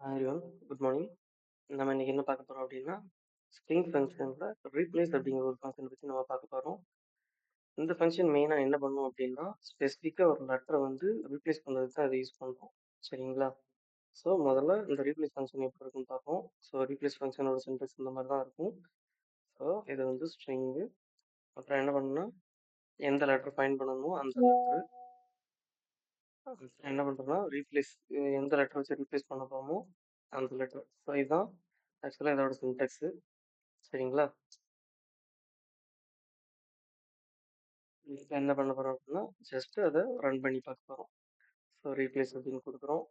Hi good morning நம்ம இன்னைக்கு என்ன பார்க்க போறோம் அப்படின்னா ஸ்ட்ரிங் ஃபங்க்ஷன்ல ரீப்ளேஸ் அப்படிங்கிற ஒரு ஃபங்க்ஷன் பற்றி நம்ம பார்க்க போறோம். இந்த ஃபங்க்ஷன் மெயினாக என்ன பண்ணும் அப்படின்னா ஸ்பெசிஃபிக்காக ஒரு லெட்டரை வந்து ரீப்ளேஸ் பண்ணுறதுக்கு தான் அதை யூஸ் பண்ணுறோம் சரிங்களா? ஸோ முதல்ல இந்த ரீப்ளேஸ் ஃபங்க்ஷன் எப்படி இருக்குன்னு பார்ப்போம். ஸோ ரீப்ளேஸ் ஃபங்க்ஷனோட சின்டெக்ஸ் இந்த மாதிரி தான் இருக்கும். ஸோ இது வந்து ஸ்ட்ரிங்கு அப்புறம் என்ன பண்ணணும்னா எந்த லெட்டர் ஃபைன் பண்ணணுமோ அந்த லெட்டர் என்ன பண்ணுறோம்னா ரீப்ளேஸ் எந்த லெட்டர் வச்சு ரீப்ளேஸ் பண்ண போறோமோ அந்த லெட்டர் ஸோ இதுதான் ஆக்சுவலாக இதோட சின்டெக்ஸு சரிங்களா? என்ன பண்ண போகிறோம் அப்படின்னா ஜஸ்ட் அதை ரன் பண்ணி பார்க்க போகிறோம் ஸோ ரீப்ளேஸ் அப்படின்னு கொடுக்குறோம்.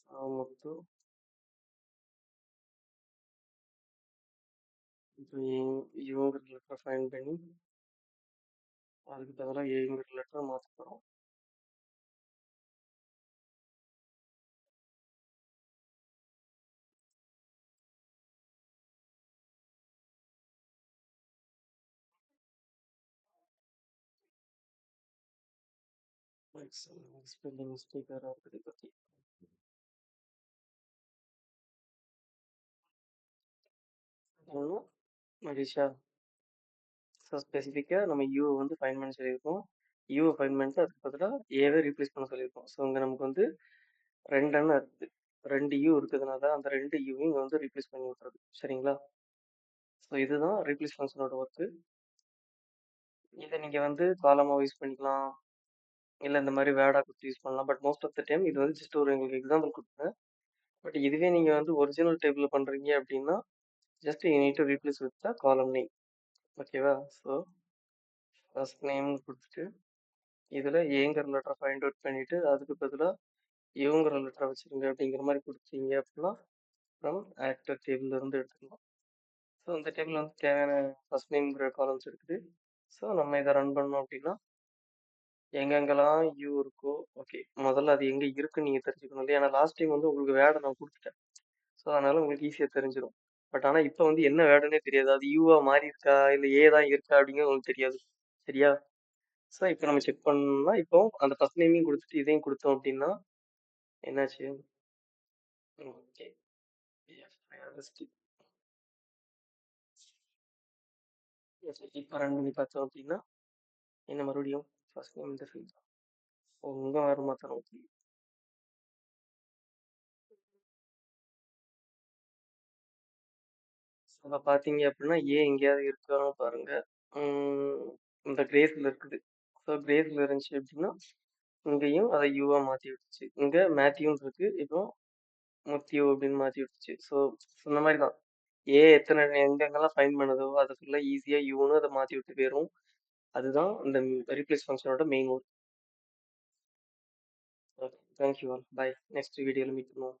சாமுத்து. இப்போ இவங்கிற லெட்டரை ஃபைன் பண்ணி அதுக்கு பதிலாக ஏங்கிற லெட்டரை மாற்ற போகிறோம் ஸ்பெல்லிங் மிஸ்டேக் வேறு இருக்குது பற்றி மகிஷா ஸோ ஸ்பெசிஃபிக்காக நம்ம யூ வந்து ஃபைன் பண்ண சொல்லியிருக்கோம். யூவை ஃபைன் பண்ணிட்டு அதுக்கு பதிலாக ஏவே ரீப்ளேஸ் பண்ண சொல்லியிருக்கோம். ஸோ இங்கே நமக்கு வந்து ரெண்டு எண்ணம் இருக்குது ரெண்டு யூ இருக்கிறதுனால அந்த ரெண்டு யூவையும் இங்கே வந்து ரீப்ளேஸ் பண்ணி விட்றது சரிங்களா? ஸோ இதுதான் ரீப்ளேஸ் ஃபங்க்ஷனோட ஒர்க்கு இதை நீங்கள் வந்து காலமாக யூஸ் பண்ணிக்கலாம். இல்லை இந்த மாதிரி வேடா கொடுத்து யூஸ் பண்ணலாம். But most of the time இது வந்து ஜஸ்ட் ஒரு எங்களுக்கு எக்ஸாம்பிள் கொடுத்தேன். பட் இதுவே நீங்கள் வந்து ஒரிஜினல் டேபிள் பண்ணுறீங்க அப்படின்னா just you need to replace with the column name ஓகேவா ஸோ ஃபர்ஸ்ட் நேம் கொடுத்துட்டு இதில் ஏங்கிற லெட்டரை ஃபைண்ட் அவுட் பண்ணிவிட்டு அதுக்கு பதிலாக இவங்கிற லெட்டரை வச்சுருங்க அப்படிங்கிற மாதிரி கொடுத்தீங்க அப்படின்னா ஃப்ரம் ஆக்டர் டேபிள்லேருந்து எடுத்துக்கலாம். ஸோ இந்த டேபிள் வந்து தேவையான ஃபர்ஸ்ட் நேம்ங்கிற காலம்ஸ் இருக்குது. ஸோ நம்ம இதை ரன் பண்ணோம் அப்படின்னா எங்கெங்கெல்லாம் யூ இருக்கோ ஓகே முதல்ல அது எங்கே இருக்குன்னு நீங்கள் தெரிஞ்சுக்கணும் இல்லையா? ஏன்னா லாஸ்ட் டைம் வந்து உங்களுக்கு வேடை நான் கொடுத்துட்டேன். ஸோ அதனால உங்களுக்கு ஈஸியாக தெரிஞ்சிடும். பட் ஆனால் இப்போ வந்து என்ன வேர்டுனே தெரியாது. அது யூவா மாறி இருக்கா? இல்லை ஏ தான் இருக்கா? அப்படிங்கிறது உங்களுக்கு தெரியாது. சரியா? சார் இப்போ நம்ம செக் பண்ணோம்னா இப்போ அந்த ஃபர்ஸ்ட் நேமையும் கொடுத்துட்டு இதையும் கொடுத்தோம் அப்படின்னா என்னாச்சு? ஓகே. இப்போ ரன் பண்ணி பார்த்தோம் அப்படின்னா என்ன மறுபடியும்? ஃபர்ஸ்ட் நேம் இந்த ஃபீல்ட் உங்க வேறு மாத்திரம் ஓகே அப்போ பார்த்தீங்க அப்படின்னா ஏ எங்கேயாவது இருக்கான்னு பாருங்க. இந்த கிரேஸில் இருக்குது. ஸோ கிரேஸில் இருந்துச்சு அப்படின்னா இங்கேயும் அதை யூவாக மாற்றி விட்டுச்சு. இங்கே மேத்யூன்னு இருக்கு. இப்போ முத்தியூ அப்படின்னு மாற்றி விட்டுச்சு. ஸோ இந்த மாதிரி தான். ஏ எத்தனை எங்கெங்கெல்லாம் ஃபைன் பண்ணுதோ அதை ஃபுல்லாக ஈஸியாக யூன்னு அதை மாற்றி விட்டு போயிடும் அதுதான் இந்த replace ஃபங்க்ஷனோட main work okay thank you all bye next வீடியோவில் மீட் பண்ணுவோம்.